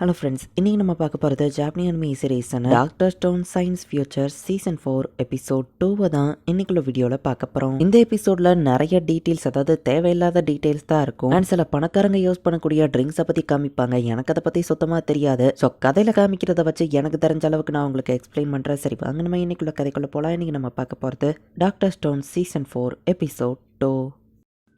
Hello friends இன்னைக்கு நம்ம பார்க்க போகிறது ஜாப்னி anime சீரீஸான Doctor Stone Science Future season four episode டூவை தான் இன்னைக்குள்ள வீடியோவில் பார்க்க போகிறோம் இந்த எபிசோடில் நிறைய டீட்டெயில்ஸ் அதாவது தேவையில்லாத டீட்டெயில்ஸ் தான் இருக்கும். அண்ட் சில பணக்காரங்க யூஸ் பண்ணக்கூடிய ட்ரிங்க்ஸை பற்றி காமிப்பாங்க. எனக்கு அதை பற்றி சுத்தமாக தெரியாது. ஸோ கதையில் காமிக்கிறத வச்சு எனக்கு தெரிஞ்ச அளவுக்கு நான் உங்களுக்கு எக்ஸ்பிளைன் பண்ணுறேன் சரி வாங்க நம்ம இன்னைக்குள்ள கதைக்குள்ளே போகலாம் இன்றைக்கி நம்ம பார்க்க போகிறது Doctor Stone season four episode two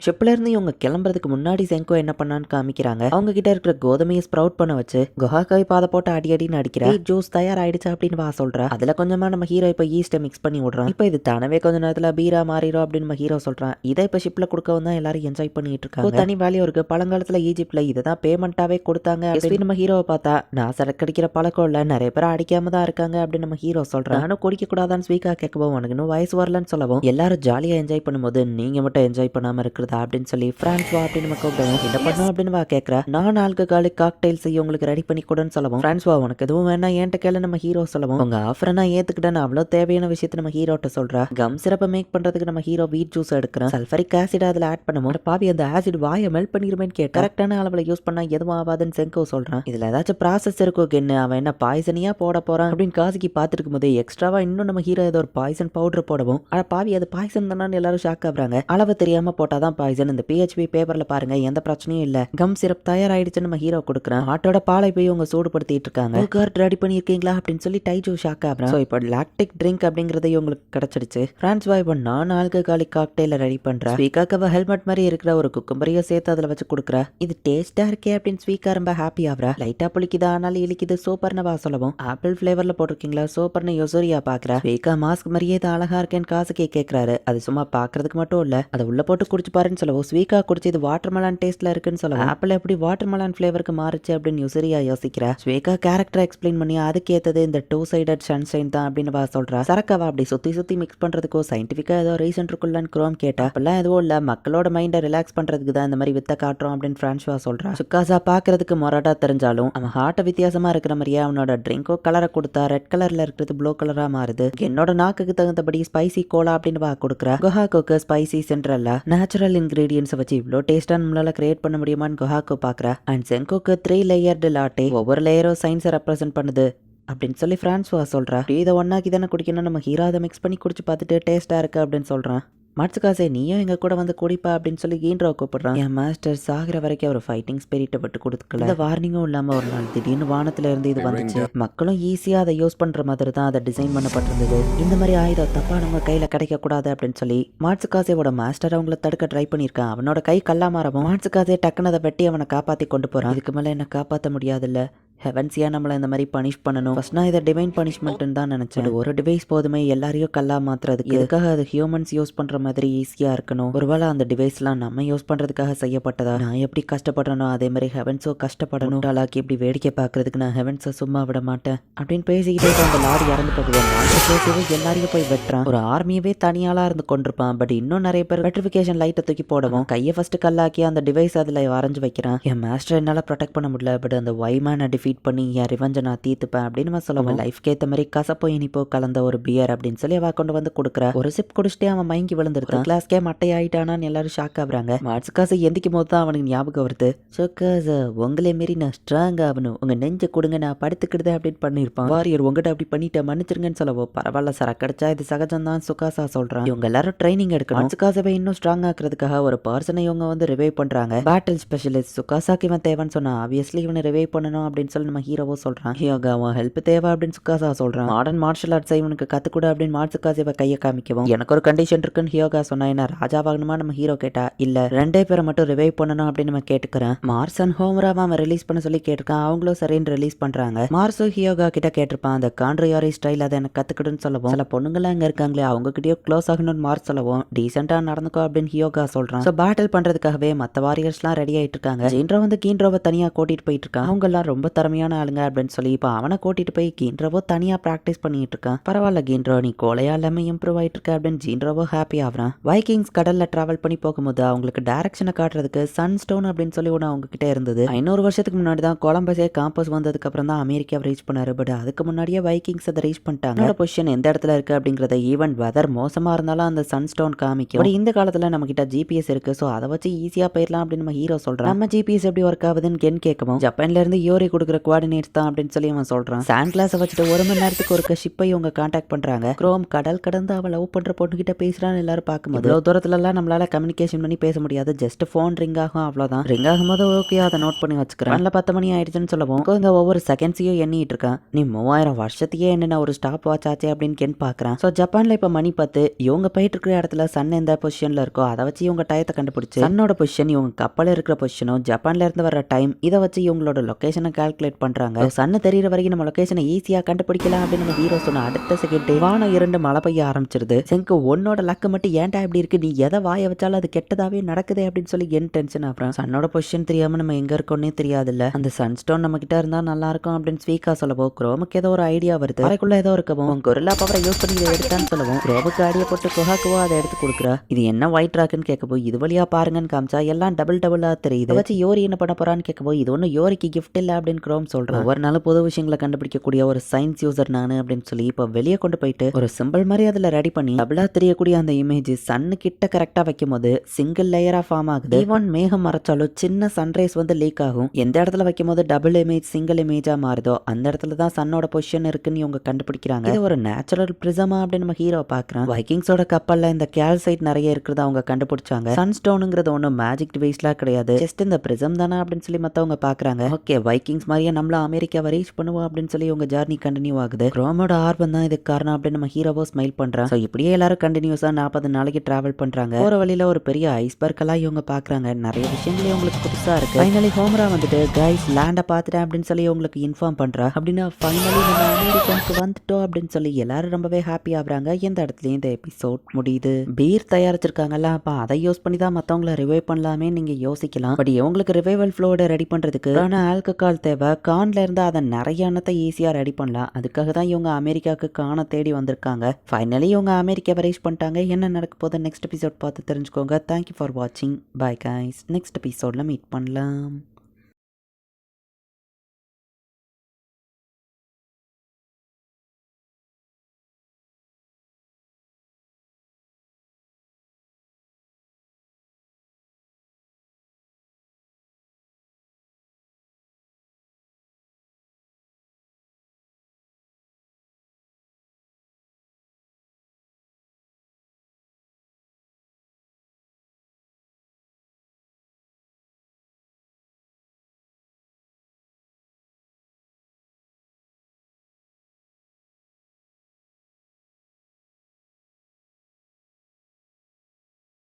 ஷிப்ல இருந்து இவங்க கிளம்புறதுக்கு முன்னாடி செங்கோ என்ன பண்ணான்னு காமிக்கிறாங்க. அவங்க கிட்ட இருக்கிற கோதுமையை ஸ்ப்ரவுட் பண்ண வச்சு குஹாக்காய் பாதை போட்டு அடி அடின்னு அடிக்கிறா ஜூஸ் தயார் ஆயிடுச்சு அப்படின்னு வா சொல்றா. அதுல கொஞ்சமா நம்ம ஹீரோ இப்ப ஈஸ்ட மிக்ஸ் பண்ணி விடுறான் இப்போ இது தானவே கொஞ்ச நேரத்துல பீரா மாறிடும் அப்படின்னு நம்ம ஹீரோ சொல்றான். இதை இப்ப ஷிப்ல கொடுக்கவும் தான் எல்லாரும் என்ஜாய் பண்ணிட்டு இருக்காங்க. தனி வேலையும் இருக்கு. பழங்காலத்துல ஈஜிப்ட்ல இதுதான் பேமெண்ட்டாவே கொடுத்தாங்க அப்படின்னு நம்ம ஹீரோவை பார்த்தா நான் சரக்கு அடிக்கிற பழக்கம் இல்ல. நிறைய பேர் அடிக்காம தான் இருக்காங்க அப்படின்னு நம்ம ஹீரோ சொல்றான். நானும் குடிக்க கூடாதான்னு ஸ்வீக்கா கேட்கவும் உனக்கு? இன்னும் வயசு வரலன்னு சொல்லவும். எல்லாரும் ஜாலியா என்ஜாய் பண்ணும்போது நீங்க மட்டும் என்ஜாய் பண்ணாம இருக்கிறதா அப்படின்னு சொல்லி பிரான்ஸ் வா அப்படின்னு நம்ம கூப்பிடுவோம். என்ன பண்ணும் அப்படின்னு வா கேட்கறா நான் ஆல்கஹாலிக் காக்டைல் செய்ய உங்களுக்கு ரெடி பண்ணி கொடுன்னு சொல்லவும் பிரான்ஸ் வா உனக்கு எதுவும் வேணா என்கிட்ட கேள நம்ம ஹீரோ சொல்லவும். உங்க ஆஃபரை நான் ஏத்துக்கிட்டேன்னு அவ்வளோ தேவையான விஷயத்தை நம்ம ஹீரோட்ட சொல்றா. கம் சிறப்பை மேக் பண்றதுக்கு நம்ம ஹீரோ வீட் ஜூஸ் எடுக்கிறோம். சல்ஃபரிக் ஆசிட் அதுல ஆட் பண்ணுவோம். பாவி அந்த ஆசிட் வாயை மெல்ட் பண்ணிருமேன்னு கேட்டு கரெக்டான அளவில் யூஸ் பண்ணா எதுவும் ஆகாதுன்னு செங்கோ சொல்றான் இதுல ஏதாச்சும் ப்ராசஸ் இருக்கோ கென்னு அவன் என்ன பாய்சனியா போட போறான்? அப்படின்னு காசுக்கு பார்த்துட்டு இருக்கும்போது எக்ஸ்ட்ராவா இன்னும் நம்ம ஹீரோ ஏதோ ஒரு பாய்சன் பவுடர் போடவும். ஆனா பாவி அது பாய்சன் தானு எல்லாரும் ஷாக் ஆகுறாங்க. அளவு தெரியாம போட்டாதான் பாய்சன் இந்த பிஹெச்பி பேப்பர்ல பாருங்க எந்த பிரச்சனையும் இல்ல. கம் சிரப் தயாராயிடுச்சுன்னு நம்ம ஹீரோ கொடுக்குறேன். ஆட்டோட பாலை போய் அவங்க சூடுபடுத்திட்டு இருக்காங்க. கார்ட் ரெடி பண்ணிருக்கீங்களா அப்படின்னு சொல்லி டைஜோ ஷாக் ஆகுறேன். ஸோ இப்போ லாக்டிக் ட்ரிங்க் அப்படிங்கறது இவங்களுக்கு கிடைச்சிடுச்சு. பிரான்ஸ் பாய் நான் ஆல்கஹாலிக் காக்டெயில ரெடி பண்றேன் ஸ்வீக்காக்கு ஹெல்மெட் மாதிரி இருக்கிற ஒரு குக்கும்பரையும் சேர்த்து அதுல வச்சு கொடுக்குறா. இது டேஸ்டா இருக்கே அப்படின்னு ஸ்வீக்கா ரொம்ப ஹாப்பி ஆகுறா. லைட்டா புளிக்குதா? ஆனாலும் இழிக்குது சூப்பர்னு வா சொல்லவும். ஆப்பிள் ஃபிளேவர்ல போட்டிருக்கீங்களா? சூப்பர்னு யோசோரியா பாக்குறா. ஸ்வீக்கா மாஸ்க் மாதிரியே இது அழகா இருக்கேன்னு காசுக்கே கேட்கறாரு அது சும்மா பாக்குறதுக்கு மட்டும் இல்ல. அதை உள்ள போட்டு குடிச்சு பாருன்னு சொல்லவும் ஸ்வீக்கா குடிச்சு இது வாட்டர் மெலான் டேஸ்ட்ல இருக்குன்னு சொல்லவும் ஆப்பிள் எப்படி வாட்டர் மெலான் ஃபிளேவருக்கு மாறுச்சு அப்படின்னு யோசரியா யோசிக்கிறா. ஸ்வீக்கா கேரக்டர் எக்ஸ்பிளைன் பண்ணி அதுக்கு ஏத்தது இந்த டூ சைடட் சன்ஷைன் தான் அப்படின்னு வா சொல்றா. சரக்காவா அப்படி சுத்தி சுத்தி மிக்ஸ் பண்றதுக்கோ சயின்டிஃபிக்கா ஏதோ ரீசன் இருக்குல்லன்னு குரோம் கேட்டா அப்பெல்லாம் எதுவும் இல்ல. மக்களோட மைண்டை ரிலாக்ஸ் பண்றதுக்கு தான் இந்த மாதிரி வித்த காட்டுறோம் அப்படின்னு பிரான்ஸ்வா சொல்றா. சுக்காசா பாக்குறதுக்கு மொரட்டா தெரிஞ்சாலும் அவன் ஹார்ட்டை வித்தியாசமா இருக்கிற மாதிரியே அவனோட ட்ரிங்கோ கலரை கொடுத்தா ரெட் கலர்ல இருக்கிறது ப்ளூ கலரா மாறுது. என்னோட நாக்குக்கு தகுந்தபடி ஸ்பைசி கோலா அப்படின்னு வா கொடுக்குறா. குஹாக்கோக்கு ஸ்பைசி சென்ட்ரல்ல நேச்சுரல் இன்கிரீடியன்ஸ் வச்சு இவ்வளோ டேஸ்ட்டாக நம்மளால் கிரியேட் பண்ண முடியுமான்னு குஹாக்கு பாக்குறா. அண்ட் செங்கோக்கு த்ரீ லேயர்டு லாட்டே ஒவ்வொரு லேயரும் சயின்ஸை ரெப்ரசென்ட் பண்ணுது. அப்படின்னு சொல்லி பிரான்ஸ்வா சொல்றா. இதை ஒன்னாக்கி தானே குடிக்கணும் நம்ம ஹீரோ அதை மிக்ஸ் பண்ணி குடிச்சு பார்த்துட்டு டேஸ்ட்டாக இருக்கு அப்படின்னு சொல்கிறான் மட்சுகாசே நீயும் எங்க கூட வந்து குடிப்பா அப்படின்னு சொல்லி கீன்றோ கூப்பிடுறான். என் மாஸ்டர் சாகிற வரைக்கும் அவர் ஃபைட்டிங் ஸ்பிரிட்டை விட்டு கொடுக்கல. இந்த வார்னிங்கும் இல்லாம ஒரு நாள் திடீர்னு வானத்துல இருந்து இது வந்துச்சு. மக்களும் ஈஸியா அதை யூஸ் பண்ற மாதிரி தான் அதை டிசைன் பண்ணப்பட்டிருந்தது. இந்த மாதிரி ஆயுதம் தப்பா நம்ம கையில கிடைக்க கூடாது அப்படின்னு சொல்லி மாட்சுகாசேவோட மாஸ்டர் அவங்கள தடுக்க ட்ரை பண்ணியிருக்கான். அவனோட கை கல்லா மாறவும் மாட்சுகாசே டக்குனு அதை வெட்டி அவனை காப்பாத்தி கொண்டு போறான். இதுக்கு மேல என்ன காப்பாத்த முடியாதுல்ல. ஹெவன்ஸியா நம்மளை இந்த மாதிரி பனிஷ் பண்ணணும். ஃபர்ஸ்ட் நான் இதை டிவைன் பனிஷ்மெண்ட்னு தான் நினைச்சேன். ஒரு டிவைஸ் போதுமே எல்லாரையும் கல்லா மாத்துறதுக்கு. எதுக்காக அது ஹியூமன்ஸ் யூஸ் பண்ற மாதிரி ஈஸியா இருக்கணும்? ஒருவேளை அந்த டிவைஸ்லாம் நம்ம யூஸ் பண்றதுக்காக செய்யப்பட்டதா? நான் எப்படி கஷ்டப்படுறனோ அதே மாதிரி ஹெவன்ஸோ கஷ்டப்படணும். டாலாக்கி இப்படி வேடிக்கை பார்க்கறதுக்கு நான் ஹெவன்ஸை சும்மா விட மாட்டேன். அப்படின்னு பேசிக்கிட்டே அந்த லாரி இறந்து பேசவே எல்லாரையும் போய் வெட்டுறான். ஒரு ஆர்மியவே தனியாளா இருந்து கொண்டிருப்பான். பட் இன்னும் நிறைய பேர் வெட்ரிஃபிகேஷன் லைட்டை தூக்கி போடவும் கையை ஃபர்ஸ்ட் கல்லாக்கி அந்த டிவைஸ் அதுல வரைஞ்சு வைக்கிறான். என் மாஸ்டர் என்னால ப்ரொடெக்ட் பண்ண முடியல. பட் அந்த ஒய்மேனை டிஃபீட் பண்ணி என் ரிவெஞ்சை நான் தீர்த்துப்பேன் அப்படின்னு நம்ம சொல்லுவோம். லைஃப்க்கு ஏத்த மாதிரி கசப்போ இனிப்போ கலந்த ஒரு பியர் அப்படின்னு சொல்லி அவ கொண்டு வந்து கொடுக்குறா. ஒரு சிப் குடிச்சிட்டே அவன் மயங்கி விழுந்துருக்கான். கிளாஸ்க்கே மட்டை ஆயிட்டானான்னு எல்லாரும் ஷாக் ஆகுறாங்க. மார்ட்ஸ் காசு எந்திக்கும் போது தான் அவனுக்கு ஞாபகம் வருது. ஸோ காசு உங்களே மாரி நான் ஸ்ட்ராங் ஆகணும் உங்க நெஞ்ச கொடுங்க நான் படுத்துக்கிடுது அப்படின்னு பண்ணியிருப்பான். வாரியர் உங்ககிட்ட அப்படி பண்ணிட்டேன் மன்னிச்சிருங்கன்னு சொல்லவோ? பரவாயில்ல சார் கிடைச்சா இது சகஜம் தான் சுகாசா சொல்றான். இவங்க எல்லாரும் ட்ரைனிங் எடுக்கணும். சுகாசாவை இன்னும் ஸ்ட்ராங் ஆக்குறதுக்காக ஒரு பர்சனை இவங்க வந்து ரிவைவ் பண்றாங்க. பேட்டில் ஸ்பெஷலிஸ்ட் சுகாசாக்கு இவன் தேவைன்னு சொன்னா ஆப்வியஸ்லி இவனை ரிவைவ் பண்ணணும் அப்படின்னு சொல்லி நம்ம ஹீரோவோ சொல்றான். யோகா ஹெல்ப் தேவை அப்படின்னு சுக்காசா சொல்றான். மாடர்ன் மார்ஷல் ஆர்ட்ஸ் இவனுக்கு கத்துக்கூட அப்படின்னு மாட்சுகாசேவை கையை காமிக்கவும். எனக்கு ஒரு கண்டிஷன் இருக்குன்னு ஹியோகா சொன்னா என்ன? ராஜாவாகணுமா நம்ம ஹீரோ கேட்டா இல்ல ரெண்டே பேரை மட்டும் ரிவைவ் பண்ணணும் அப்படின்னு நம்ம கேட்டுக்கிறேன். மார்ஸ் அண்ட் ஹோம்ராவை அவன் ரிலீஸ் பண்ண சொல்லி கேட்டிருக்கான். அவங்களும் சரின்னு ரிலீஸ் பண்றாங்க. மார்ஸோ ஹியோகா கிட்ட கேட்டிருப்பான். அந்த காண்ட்ரியாரி ஸ்டைல் அதை எனக்கு கத்துக்கிடுன்னு சொல்லவும். சில பொண்ணுங்களாம் அங்க இருக்காங்களே அவங்க கிட்டயோ க்ளோஸ் ஆகணும்னு மார்ஸ் சொல்லவும். டீசெண்டாக நடந்துக்கோ அப்படின்னு ஹியோகா சொல்றான். ஸோ பேட்டில் பண்றதுக்காகவே மத்த வாரியர்ஸ்லாம் ரெடி ஆகிட்டு இருக்காங்க. ஜீன்ரோ வந்து கீன்ரோவை தனியா கூட்டிட்டு போயிட்டு இருக்கான். அவங்க எல்லாம் ரொம்ப திறமையான ஆளுங்க அப்படின்னு சொல்லி இப்போ அவனை கூட்டிட்டு போய் கீன்றவோ தனியா பிராக்டிஸ் பண்ணிட்டு இருக்கான். பரவாயில்ல கீன்றோ நீ கோலையா எல்லாமே இம்ப்ரூவ் ஆயிட்டு இருக்க அப்படின்னு ஜீன்றவோ ஹாப்பி ஆகிறான். வைக்கிங்ஸ் கடல்ல டிராவல் பண்ணி போகும்போது அவங்களுக்கு டைரக்ஷனை காட்டுறதுக்கு சன் ஸ்டோன் அப்படின்னு சொல்லி ஒன்று அவங்க கிட்ட இருந்தது. ஐநூறு வருஷத்துக்கு முன்னாடி தான் கொலம்பஸே காம்பஸ் வந்ததுக்கு அப்புறம் தான் அமெரிக்காவை ரீச் பண்ணாரு. பட் அதுக்கு முன்னாடியே வைக்கிங்ஸ் அதை ரீச் பண்ணிட்டாங்க. பொசிஷன் எந்த இடத்துல இருக்கு அப்படிங்கறத ஈவன் வெதர் மோசமா இருந்தாலும் அந்த சன் ஸ்டோன் காமிக்கும் இந்த காலத்துல நம்ம கிட்ட ஜிபிஎஸ் இருக்கு. ஸோ அதை வச்சு ஈஸியா போயிடலாம் அப்படின்னு நம்ம ஹீரோ சொல்றோம் நம்ம ஜிபிஎஸ் எப்படி ஒர்க் ஆகுதுன்னு கென் கேட்கவும். ஜப்பான்ல இருந்து யோரி கொடுக்குற இருக்கிற கோஆர்டினேட்ஸ் தான் அப்படின்னு சொல்லி அவன் சொல்றான். சாண்ட் கிளாஸை வச்சுட்டு ஒரு மணி நேரத்துக்கு ஒரு ஷிப்பை இவங்க காண்டாக்ட் பண்றாங்க. குரோம் கடல் கடந்து அவன் லவ் பண்ற பொண்ணுகிட்ட பேசுறான்னு எல்லாரும் பார்க்கும்போது இவ்வளவு தூரத்துல எல்லாம் நம்மளால கம்யூனிகேஷன் பண்ணி பேச முடியாது. ஜஸ்ட் ஃபோன் ரிங் ஆகும் அவ்வளவுதான். ரிங் ஆகும்போது ஓகே அதை நோட் பண்ணி வச்சுக்கிறேன். நல்ல பத்து மணி ஆயிடுச்சுன்னு சொல்லவும் இங்க ஒவ்வொரு செகண்ட்ஸையும் எண்ணிட்டு இருக்கான். நீ மூவாயிரம் வருஷத்தையே என்ன ஒரு ஸ்டாப் வாட்ச் ஆச்சு அப்படின்னு கென் பாக்குறான் ஸோ ஜப்பான்ல இப்ப மணி பத்து இவங்க போயிட்டு இருக்கிற இடத்துல சன் எந்த பொசிஷன்ல இருக்கோ அதை வச்சு இவங்க டயத்தை கண்டுபிடிச்சு சன்னோட பொசிஷன் இவங்க கப்பல் இருக்கிற பொசிஷனும் ஜப்பான்ல இருந்து வர டைம் இதை வச்சு இவங்களோட லொகேஷனை கால்குலேட் பண்றாங்க. சன்னு தெரியற வரைக்கும் நம்ம லொகேஷனை ஈஸியா கண்டுபிடிக்கலாம் அப்படின்னு நம்ம ஹீரோ சொன்ன அடுத்த செகண்ட் வானம் இரண்டு மழை பெய்ய ஆரம்பிச்சிருது. செங்கு உன்னோட லக்கு மட்டும் ஏன்டா இப்படி இருக்கு? நீ எதை வாய வச்சாலும் அது கெட்டதாவே நடக்குது அப்படின்னு சொல்லி என் டென்ஷன் அப்புறம் சன்னோட பொசிஷன் தெரியாம நம்ம எங்க இருக்கோன்னே தெரியாதுல்ல. அந்த சன்ஸ்டோன் நம்ம கிட்ட இருந்தா நல்லா இருக்கும் அப்படின்னு ஸ்வீக்கா சொல்லவோ குரோமுக்கு ஏதோ ஒரு ஐடியா வருது. அறைக்குள்ள ஏதோ இருக்கவும் கொரில்லா பவரை யூஸ் பண்ணி இதை எடுத்தான்னு சொல்லவும் குரோமுக்கு ஐடியா போட்டு குஹாக்குவோ அதை எடுத்து கொடுக்குறா. இது என்ன ஒயிட் ராக்குன்னு கேட்கப்போ இது வழியா பாருங்கன்னு காமிச்சா எல்லாம் டபுள் டபுளா தெரியுது. வச்சு யோரி என்ன பண்ண போறான்னு கேட்கப்போ இது ஒன்றும் யோரிக்கு கிஃப்ட் இல்லை அப்படின்னு குரோம் சொல்றான். ஒவ்வொரு நாளும் புது விஷயங்களை கண்டுபிடிக்கக்கூடிய ஒரு சயின்ஸ் யூசர் நானு அப்படின்னு சொல்லி இப்போ வெளியே கொண்டு போயிட்டு ஒரு சிம்பிள் மாதிரி அதில் ரெடி பண்ணி டபுளா தெரியக்கூடிய அந்த இமேஜ் சன்னு கிட்ட கரெக்டாக வைக்கும் போது சிங்கிள் லேயரா ஃபார்ம் ஆகுது. ஈவன் மேகம் மறைச்சாலும் சின்ன சன்ரைஸ் வந்து லீக் ஆகும். எந்த இடத்துல வைக்கும் போது டபுள் இமேஜ் சிங்கிள் இமேஜா மாறுதோ அந்த இடத்துல தான் சன்னோட பொசிஷன் இருக்குன்னு இவங்க கண்டுபிடிக்கிறாங்க. இது ஒரு நேச்சுரல் பிரிசமா அப்படின்னு நம்ம ஹீரோ பார்க்குறோம். வைக்கிங்ஸோட கப்பல்ல இந்த கேல்சைட் நிறைய இருக்கிறத அவங்க கண்டுபிடிச்சாங்க. சன்ஸ்டோனுங்கிறது ஒன்றும் மேஜிக் டிவைஸ்லாம் கிடையாது. ஜஸ்ட் இந்த பிரிசம் தானே அப்படின்னு சொல்லி மற்றவங்க பார்க்குறாங்க. ஓகே வைக்கிங்ஸ் பையன் நம்மள அமெரிக்காவை ரீச் பண்ணுவோம் அப்படின்னு சொல்லி உங்க ஜர்னி கண்டினியூ ஆகுது. ரோமோட ஆர்வம் தான் இதுக்கு காரணம் அப்படின்னு நம்ம ஹீரோவோ ஸ்மைல் பண்றான் ஸோ இப்படியே எல்லாரும் கண்டினியூஸா நாற்பது நாளைக்கு டிராவல் பண்றாங்க. போற வழியில ஒரு பெரிய ஐஸ்பர்க் எல்லாம் இவங்க பாக்குறாங்க. நிறைய விஷயங்களே உங்களுக்கு புதுசா இருக்கு. ஃபைனலி ஹோம்ரா வந்துட்டு கைஸ் லேண்டை பார்த்துட்டேன் அப்படின்னு சொல்லி உங்களுக்கு இன்ஃபார்ம் பண்றா. அப்படின்னா ஃபைனலி நம்ம அமெரிக்கனுக்கு வந்துட்டோம் அப்படின்னு சொல்லி எல்லாரும் ரொம்பவே ஹாப்பி ஆகுறாங்க. எந்த இடத்துலயும் இந்த எபிசோட் முடியுது. பீர் தயாரிச்சிருக்காங்கல்ல அப்போ அதை யூஸ் பண்ணி தான் மத்தவங்கள ரிவைவ் பண்ணலாமே. நீங்க யோசிக்கலாம். பட் இவங்களுக்கு ரிவைவல் ஃப்ளோட ரெடி பண்றதுக்கு ஆனா ஆல்கஹால் தேவை. கான்ல இருந்து அதை நிறைய எண்ணத்தை ஈஸியாக ரெடி பண்ணலாம் அதுக்காக தான் இவங்க அமெரிக்காவுக்கு காண தேடி வந்திருக்காங்க. ஃபைனலி இவங்க அமெரிக்கா ரீச் பண்ணிட்டாங்க. என்ன நடக்க போகுது நெக்ஸ்ட் எபிசோட் பார்த்து தெரிஞ்சுக்கோங்க. தேங்க்யூ ஃபார் வாட்சிங் பை கைஸ் நெக்ஸ்ட் எபிசோடில் மீட் பண்ணலாம்.